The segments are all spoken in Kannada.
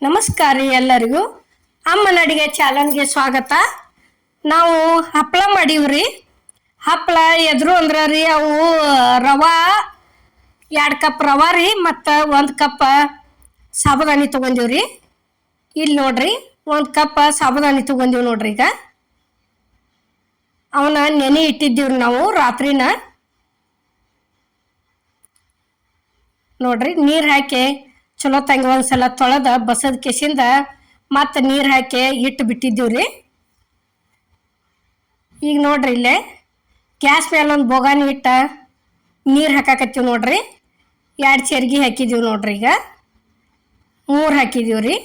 ನಮಸ್ಕಾರ ರೀ ಎಲ್ಲರಿಗೂ. ಅಮ್ಮನ ಅಡಿಗೆ ಚಾನಲ್ಗೆ ಸ್ವಾಗತ. ನಾವು ಹಪ್ಪಳ ಮಾಡೀವ್ರಿ ಹಪ್ಪಳ ಎದ್ರು ಅಂದ್ರೆ ರೀ ಅವು ರವಾ, ಎರಡು ಕಪ್ ರವಾ ರೀ ಮತ್ತು ಒಂದು ಕಪ್ ಸಾಬುದಾನಿ ತೊಗೊಂಡೀವ್ರಿ ಇಲ್ಲಿ ನೋಡ್ರಿ ಒಂದು ಕಪ್ ಸಾಬುದಾನಿ ತೊಗೊಂಡೀವಿ ನೋಡ್ರಿ ಈಗ. ಅವನ್ನ ನೆನೆ ಇಟ್ಟಿದ್ದೀವ್ರಿ ನಾವು ರಾತ್ರಿನ. ನೋಡ್ರಿ ನೀರು ಹಾಕಿ ಚಲೋ ತಂಗ ಒಂದ್ಸಲ ತೊಳೆದ ಬಸದ ಕೆಸಿಂದ ಮತ್ತೆ ನೀರು ಹಾಕಿ ಇಟ್ಟು ರೀ ಈಗ ನೋಡ್ರಿ ಇಲ್ಲೇ ಗ್ಯಾಸ್ ಮೇಲೆ ಒಂದು ಬೋಗಾನಿ ಇಟ್ಟ ನೀರು ಹಾಕಾಕತ್ತೀವಿ ನೋಡ್ರಿ. ಎರಡು ಚೆರ್ಗಿ ಹಾಕಿದ್ದೀವಿ ನೋಡ್ರಿ ಈಗ. ಮೂರು ಹಾಕಿದ್ದೀವಿ ರೀ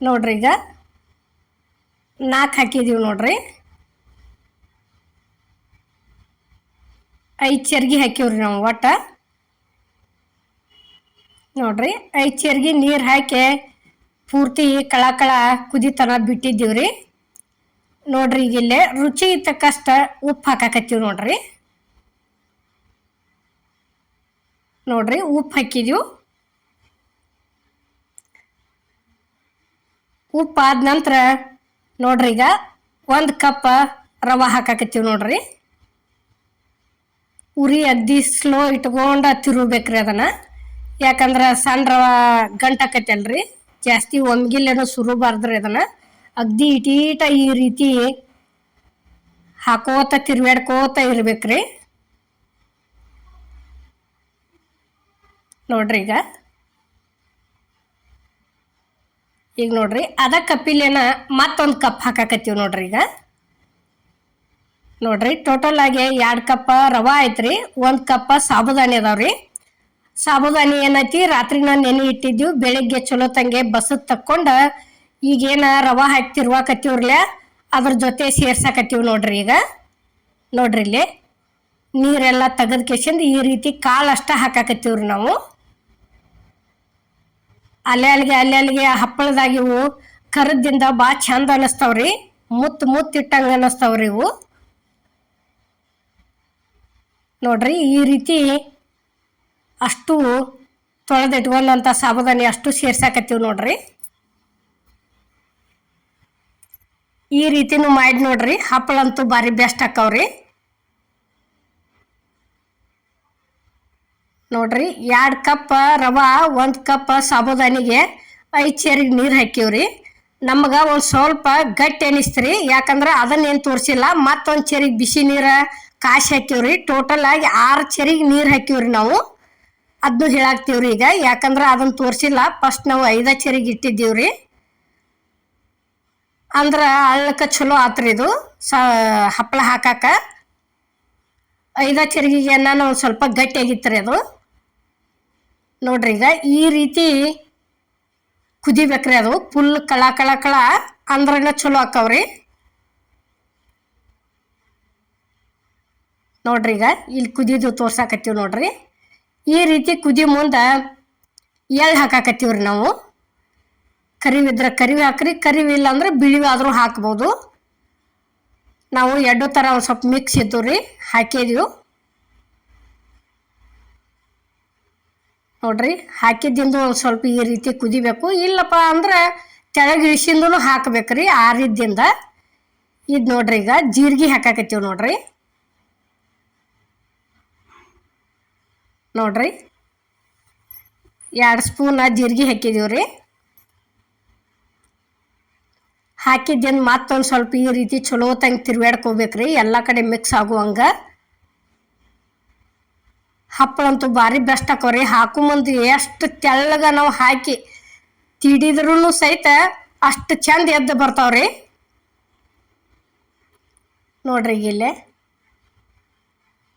ನೋಡ್ರಿ ಈಗ. ನಾಲ್ಕು ಹಾಕಿದ್ದೀವಿ ನೋಡ್ರಿ. ಐದು ಚೆರ್ಗಿ ಹಾಕಿವ್ರಿ ನಾವು ಒಟ್ಟು. ನೋಡ್ರಿ ಐದು ಚೇರ್ಗೆ ನೀರು ಹಾಕಿ ಪೂರ್ತಿ ಕಳ ಕಳ ಕುದಿತನ ಬಿಟ್ಟಿದ್ದೀವ್ರಿ. ನೋಡ್ರಿ ಈಗ ಇಲ್ಲೇ ರುಚಿ ತಕ್ಕಷ್ಟ ಉಪ್ಪು ಹಾಕಾಕತ್ತೀವಿ ನೋಡ್ರಿ. ನೋಡ್ರಿ, ಉಪ್ಪು ಹಾಕಿದೀವಿ. ಉಪ್ಪು ಆದ ನಂತರ ನೋಡ್ರಿ, ಈಗ ಒಂದು ಕಪ್ ರವೆ ಹಾಕಾಕತ್ತೀವಿ ನೋಡ್ರಿ. ಉರಿ ಅದ್ದಿ ಸ್ಲೋ ಇಟ್ಕೊಂಡು ತಿರುಬೇಕ್ರಿ ಅದನ್ನ. ಯಾಕಂದ್ರೆ ಸಣ್ಣ ರವ ಗಂಟಾಕತ್ತಲ್ರಿ ಜಾಸ್ತಿ ಒಮ್ಗಿಲ್ಲೇನೋ ಸುರುಬಾರ್ದ್ರಿ ಅದನ್ನ ಅಗ್ದಿ ಇಟೀಟ ಈ ರೀತಿ ಹಾಕೋತ ತಿರ್ವ್ಯಾಡ್ಕೋತ ಇರ್ಬೇಕ್ರಿ. ನೋಡ್ರಿ ಈಗ. ಈಗ ನೋಡ್ರಿ, ಅದ ಕಪ್ಪಿಲೇನ ಮತ್ತೊಂದು ಕಪ್ ಹಾಕಾಕತ್ತೀವಿ ನೋಡ್ರಿ ಈಗ. ನೋಡ್ರಿ, ಟೋಟಲ್ ಆಗಿ ಎರಡು ಕಪ್ ರವಾ ಐತ್ರಿ, ಒಂದು ಕಪ್ ಸಾಬುದಾನಿ ಅದಾವ್ರಿ. ಸಾಬುದಾನಿ ಏನೈತಿ ರಾತ್ರಿ ನಾನು ನೆನೆ ಇಟ್ಟಿದ್ದೀವಿ ಬೆಳಿಗ್ಗೆ ಚಲೋ ತಂಗೆ ಬಸದ್ ತಕ್ಕೊಂಡ ಈಗೇನ ರವಾ ಹಾಕಿ ತಿರ್ವಾಕತ್ತೀವ್ರಲ್ಲ ಅದ್ರ ಜೊತೆ ಸೇರ್ಸಾಕತ್ತೀವಿ ನೋಡ್ರಿ ಈಗ. ನೋಡ್ರಿ ಇಲ್ಲಿ, ನೀರೆಲ್ಲ ತೆಗೆದು ಕೆಸಿಂದ ಈ ರೀತಿ ಕಾಳು ಅಷ್ಟ ಹಾಕಾಕತ್ತೀವ್ರಿ ನಾವು. ಅಲ್ಲೇ ಅಲ್ಲಿಗೆ ಅಲ್ಲೇ ಅಲ್ಲಿಗೆ ಹಪ್ಪಳದಾಗ ಇವು ಕರದಿಂದ ಭಾಳ ಚಂದ ಅನ್ನಿಸ್ತಾವ್ರಿ ಮುತ್ತು ಮುತ್ತಿಟ್ಟಂಗೆ ಅನ್ನಿಸ್ತಾವ್ರಿ ಇವು. ನೋಡ್ರಿ ಈ ರೀತಿ ಅಷ್ಟು ತೊಳೆದಿಟ್ಕೊಂಡಂಥ ಸಾಬುದಾನಿ ಅಷ್ಟು ಸೇರ್ಸಾಕತ್ತೀವಿ ನೋಡ್ರಿ. ಈ ರೀತಿನೂ ಮಾಡಿ ನೋಡ್ರಿ. ಹಪ್ಪಳಂತೂ ಭಾರಿ ಬೆಸ್ಟ್ ಹಾಕವ್ರಿ ನೋಡ್ರಿ, ಎರಡು ಕಪ್ ರವಾ, ಒಂದು ಕಪ್ ಸಾಬುದಾನಿಗೆ ಐದು ಚೇರಿಗೆ ನೀರು ಹಾಕಿವ್ರಿ ನಮ್ಗೆ ಒಂದು ಸ್ವಲ್ಪ ಗಟ್ಟಿ ಅನಿಸ್ತ್ರಿ. ಯಾಕಂದ್ರೆ ಅದನ್ನೇನು ತೋರಿಸಿಲ್ಲ, ಮತ್ತೊಂದು ಚೇರಿಗೆ ಬಿಸಿ ನೀರು ಕಾಶಿ ಹಾಕಿವ್ರಿ ಟೋಟಲ್ ಆಗಿ ಆರು ಚೇರಿಗೆ ನೀರು ಹಾಕಿವ್ರಿ ನಾವು. ಅದನ್ನು ರೀ ಈಗ. ಯಾಕಂದ್ರೆ ಅದನ್ನ ತೋರಿಸಿಲ್ಲ. ಫಸ್ಟ್ ನಾವು ಐದ ಚರಿಗೆ ಇಟ್ಟಿದ್ದೀವ್ರಿ. ಅಂದ್ರೆ ಅಳ್ಳಕ್ಕೆ ಚಲೋ ಆತ್ರಿ ಇದು. ಸ ಹಪ್ಪಳ ಹಾಕಾಕ. ಐದ ಚರಿಗೆಗೆ ನಾನು ಒಂದು ಸ್ವಲ್ಪ ಗಟ್ಟಿಯಾಗಿತ್ತು ಅದು. ನೋಡ್ರಿ ಈಗ ಈ ರೀತಿ ಕುದಿಬೇಕ್ರಿ ಅದು. ಫುಲ್ ಕಳ ಕಳ ಕಳ ಅಂದ್ರನ ಚಲೋ ಹಾಕವ್ರಿ ನೋಡ್ರಿ ಈಗ ಇಲ್ಲಿ ಕುದಿದು ತೋರ್ಸಾಕತ್ತೀವಿ ನೋಡ್ರಿ. ಈ ರೀತಿ ಕುದಿ ಮುಂದೆ ಎಳ್ಳು ಹಾಕಾಕತ್ತೀವ್ರಿ ನಾವು. ಕರಿವಿದ್ರೆ ಕರಿವಿ ಹಾಕ್ರಿ ಕರಿವಿಲ್ಲ ಅಂದ್ರೆ ಬಿಳಿವಿ ಆದರೂ ಹಾಕ್ಬೋದು. ನಾವು ಎರಡು ಥರ ಒಂದು ಸ್ವಲ್ಪ ಮಿಕ್ಸ್ ಇದ್ದು ರೀ ಹಾಕಿದೀವಿ. ನೋಡ್ರಿ, ಹಾಕಿದ್ದಿಂದ ಒಂದು ಸ್ವಲ್ಪ ಈ ರೀತಿ ಕುದಿಬೇಕು. ಇಲ್ಲಪ್ಪ ಅಂದ್ರೆ ತೆಳಗೆ ಇಳಿಸಿಂದೂ ಹಾಕ್ಬೇಕ್ರಿ ಆರಿದ್ದಿಂದ. ಇದು ನೋಡ್ರಿ ಈಗ ಜೀರಿಗೆ ಹಾಕಾಕತ್ತೀವಿ ನೋಡ್ರಿ. ನೋಡ್ರಿ. ಎರಡು ಸ್ಪೂನ್ ಜೀರಿಗೆ ಹಾಕಿದೀವಿ ರೀ. ಹಾಕಿದ್ದೇನು ಮತ್ತೊಂದು ಸ್ವಲ್ಪ ಈ ರೀತಿ ಚಲೋ ತಂಗೆ ರೀ ಎಲ್ಲ ಕಡೆ ಮಿಕ್ಸ್ ಆಗುವಂಗೆ. ಹಪ್ಪಳಂತೂ ಭಾರಿ ಬೆಸ್ಟ್ ಹಾಕೋರಿ ಹಾಕು ಮುಂದೆ ಎಷ್ಟು ತೆಳ್ಳಗ ನಾವು ಹಾಕಿ ತಿಡಿದ್ರೂ ಸಹಿತ ಅಷ್ಟು ಚಂದ ಎದ್ದು ಬರ್ತಾವ್ರಿ. ನೋಡ್ರಿ ಇಲ್ಲೇ.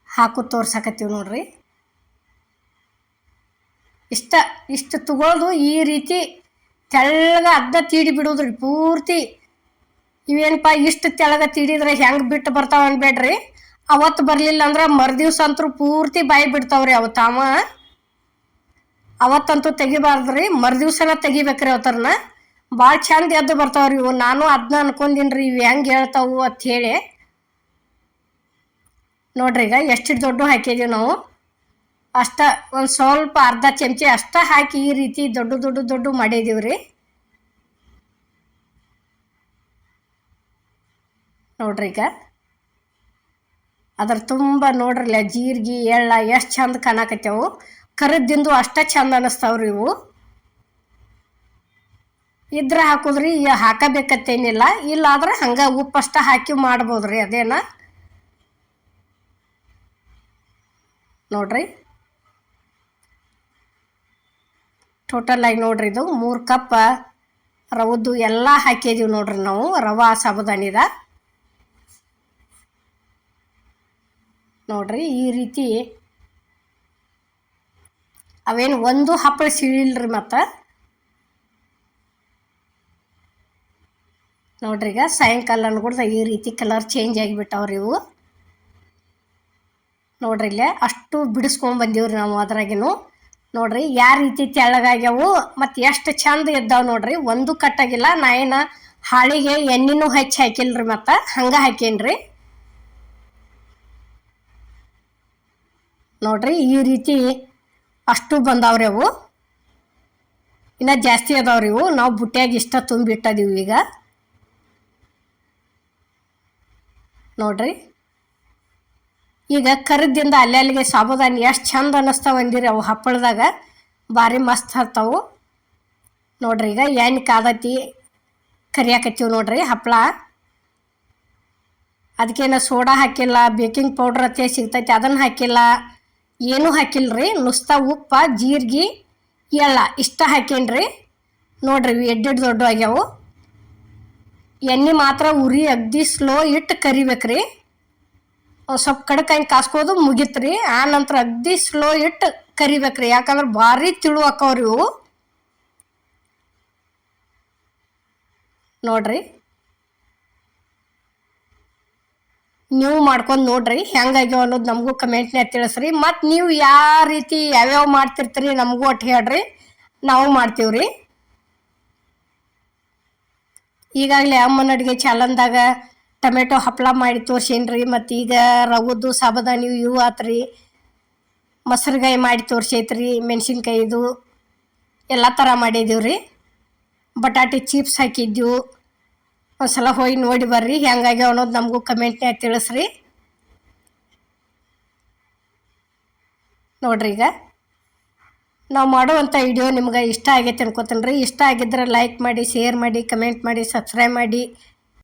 ಹಾಕು ತೋರ್ಸಕತ್ತೀವಿ ನೋಡ್ರಿ. ಇಷ್ಟ, ಇಷ್ಟು ತಗೊಳ್ದು ಈ ರೀತಿ ತೆಳ್ಳಗ ಅದ್ದ ತೀಡಿ ಬಿಡೋದ್ರಿ, ಪೂರ್ತಿ ಇವೇನಪ್ಪ ಇಷ್ಟು ತೆಳಗ ತೀಡಿದ್ರೆ ಹೆಂಗೆ ಬಿಟ್ಟು ಬರ್ತಾವ ಅನ್ಬೇಡ್ರಿ. ಅವತ್ತು ಬರಲಿಲ್ಲ ಅಂದ್ರೆ ಮರುದಿವ್ಸ ಅಂತೂ ಪೂರ್ತಿ ಬಾಯಿ ಬಿಡ್ತಾವ್ರಿ ಅವು ತಾವ. ಅವತ್ತಂತೂ ತೆಗಿಬಾರ್ದ್ರಿ, ಮರುದಿವ್ಸನ ತೆಗಿಬೇಕ್ರಿ ಅವತ್ತರನ್ನ ಭಾಳ ಚಂದ ಎದ್ದು ಬರ್ತಾವ್ರಿ ಇವು. ನಾನು ಅದನ್ನ ಅನ್ಕೊಂದಿನ್ರಿ ಇವು ಹೆಂಗೆ ಹೇಳ್ತಾವು ಅಂತ ಹೇಳಿ. ನೋಡ್ರಿ ಈಗ ಎಷ್ಟು ದೊಡ್ಡ ಹಾಕಿದೀವಿ ನಾವು. ಅಷ್ಟ ಒಂದು ಸ್ವಲ್ಪ ಅರ್ಧ ಚಮಚೆ ಅಷ್ಟ ಹಾಕಿ ಈ ರೀತಿ ದೊಡ್ಡ ದೊಡ್ಡ ದೊಡ್ಡ ಮಾಡಿದೀವಿ ರೀ. ನೋಡ್ರಿ ಈಗ. ಅದ್ರ ತುಂಬ ನೋಡ್ರಲ್ಲ ಜೀರಿಗೆ, ಎಳ್ಳ ಎಷ್ಟು ಚಂದ ಕಾಣಕತ್ತೇವು. ಕರದ್ದಿಂದು ಅಷ್ಟ ಚಂದ ಅನ್ನಿಸ್ತಾವ್ರಿ ಇವು. ಇದ್ರ ಹಾಕುದ್ರಿ ಹಾಕಬೇಕತ್ತೇನಿಲ್ಲ ಹಾಕಬೇಕತ್ತೇನಿಲ್ಲ. ಇಲ್ಲಾದ್ರೆ ಹಂಗೆ ಉಪ್ಪಷ್ಟ ಹಾಕಿ ಮಾಡ್ಬೋದ್ರಿ ಅದೇನ. ನೋಡ್ರಿ. ಟೋಟಲ್ ಆಗಿ ನೋಡ್ರಿ ಇದು ಮೂರು ಕಪ್ ರವದ್ದು ಎಲ್ಲ ಹಾಕಿದೀವಿ ನೋಡ್ರಿ ನಾವು, ರವಾ ಸಾಬುದಾನಿದ ನೋಡ್ರಿ ಈ ರೀತಿ ಅವೇನು ಒಂದು ಹಪ್ಪಳ ಸಿಳಿಲ್ರಿ ಮತ್ತು. ನೋಡ್ರಿ ಈಗ ಸಾಯಂಕಾಲ ಅನ್ಕೊಡ್ದ ಈ ರೀತಿ ಕಲರ್ ಚೇಂಜ್ ಆಗಿಬಿಟ್ಟವ್ರಿ ಇವು. ನೋಡ್ರಿ ಇಲ್ಲೇ ಅಷ್ಟು ಬಿಡಿಸ್ಕೊಂಡ್ ಬಂದೀವ್ರಿ ನಾವು ಅದ್ರಾಗಿನು. ನೋಡ್ರಿ ಯಾವ ರೀತಿ ತೆಳ್ಳಗಾಗ್ಯಾವು ಮತ್ತು ಎಷ್ಟು ಚಂದ ಇದ್ದಾವ ನೋಡ್ರಿ. ಒಂದು ಕಟ್ಟಾಗಿಲ್ಲ, ನಾ ಏನು ಹಾಳಿಗೆ ಎಣ್ಣೆನೂ ಹಚ್ಚಿ ಹಾಕಿಲ್ರಿ ಮತ್ತು, ಹಂಗೆ ಹಾಕೇನ್ರಿ. ನೋಡ್ರಿ, ಈ ರೀತಿ ಅಷ್ಟು ಬಂದಾವ್ರಿ ಅವು. ಇನ್ನ ಜಾಸ್ತಿ ಅದಾವ್ರಿ ಇವು. ನಾವು ಬುಟ್ಟಿಯಾಗಿ ಇಷ್ಟ ತುಂಬಿಟ್ಟದೀವಿ ಈಗ. ನೋಡ್ರಿ ಈಗ ಕರಿದಿಂದ ಅಲ್ಲೇ ಅಲ್ಲಿಗೆ ಸಾಬುದಾನಿ ಎಷ್ಟು ಚಂದ ಅನ್ನಿಸ್ತಾವ ಅಂದಿರಿ ಅವು ಹಪ್ಪಳದಾಗ? ಭಾರಿ ಮಸ್ತ್ ಹತ್ತವು ನೋಡ್ರಿ ಈಗ ಎಣ್ಣೆ ಕಾದತಿ, ಕರಿಯಾಕತ್ತೀವಿ ನೋಡ್ರಿ ಹಪ್ಪಳ. ಅದಕ್ಕೇನು ಸೋಡಾ ಹಾಕಿಲ್ಲ, ಬೇಕಿಂಗ್ ಪೌಡ್ರ್ ಅತ್ತೆ ಸಿಗ್ತೈತಿ, ಅದನ್ನು ಹಾಕಿಲ್ಲ. ಏನೂ ಹಾಕಿಲ್ಲ ರೀ ನುಸ್ತ, ಉಪ್ಪ, ಜೀರಿಗೆ ಎಲ್ಲ ಇಷ್ಟ ಹಾಕೇನ್ರಿ. ನೋಡ್ರಿ ಎಡ್ಡೆಡ್ ದೊಡ್ಡ ಆಗ್ಯಾವು ಎಣ್ಣೆ ಮಾತ್ರ ಉರಿ, ಅಗ್ದಿ, ಸ್ಲೋ ಇಟ್ಟು ಕರಿಬೇಕ್ರಿ. ಸ್ವಲ್ಪ ಕಡೆ ಕೈ ಕಾಸ್ಕೋದು ಮುಗಿತ್ರಿ. ಆ ನಂತರ ಅಗ್ದಿ ಸ್ಲೋ ಇಟ್ಟು ಕರಿಬೇಕ್ರಿ. ಯಾಕಂದ್ರೆ ಭಾರಿ ತಿಳು ಹಾಕವ್ರಿ ಇವು. ನೋಡ್ರಿ. ನೀವು ಮಾಡ್ಕೊಂಡು ನೋಡ್ರಿ. ಹೆಂಗಾಗ್ಯಾವ ಅನ್ನೋದು ನಮಗೂ ಕಮೆಂಟ್ನ್ಯಾಗ ತಿಳಿಸ್ರಿ. ಮತ್ತು ನೀವು ಯಾವ ರೀತಿ ಯಾವ್ಯಾವ ಮಾಡ್ತಿರ್ತೀರಿ ನಮಗೂ ಒಟ್ಟು ಹೇಳ್ರಿ. ನಾವು ಮಾಡ್ತೀವ್ರಿ. ಈಗಾಗಲೇ ಅಮ್ಮನ ಅಡುಗೆ ಚಾಲನ್ದಾಗ ಟೊಮೆಟೊ ಹಪ್ಪಳ ಮಾಡಿ ತೋರ್ಸೇನ್ರಿ, ಮತ್ತು ಈಗ ರವದ್ದು ಸಾಬದಾನಿ ಇವು ಆತ್ರಿ. ಮೊಸರುಗಾಯಿ ಮಾಡಿ ತೋರ್ಸೈತ್ರಿ, ಮೆಣಸಿನ್ಕಾಯಿದು, ಎಲ್ಲ ಥರ ಮಾಡಿದ್ದೀವಿ ರೀ ಬಟಾಟೆ ಚಿಪ್ಸ್ ಹಾಕಿದ್ದೆವು ಒಂದ್ಸಲ ಹೋಗಿ ನೋಡಿ ಬರ್ರಿ, ಹೆಂಗಾಗ್ಯಾವ ಅನ್ನೋದು ನಮಗೂ ಕಮೆಂಟ್ನ್ಯಾಗ ತಿಳಿಸ್ರಿ. ನೋಡ್ರಿ ಈಗ. ನಾವು ಮಾಡುವಂಥ ವಿಡಿಯೋ ನಿಮ್ಗೆ ಇಷ್ಟ ಆಗೈತೆ ಅನ್ಕೋತೀನಿ ರೀ ಇಷ್ಟ ಆಗಿದ್ರೆ ಲೈಕ್ ಮಾಡಿ ಶೇರ್ ಮಾಡಿ ಕಮೆಂಟ್ ಮಾಡಿ ಸಬ್ಸ್ಕ್ರೈಬ್ ಮಾಡಿ.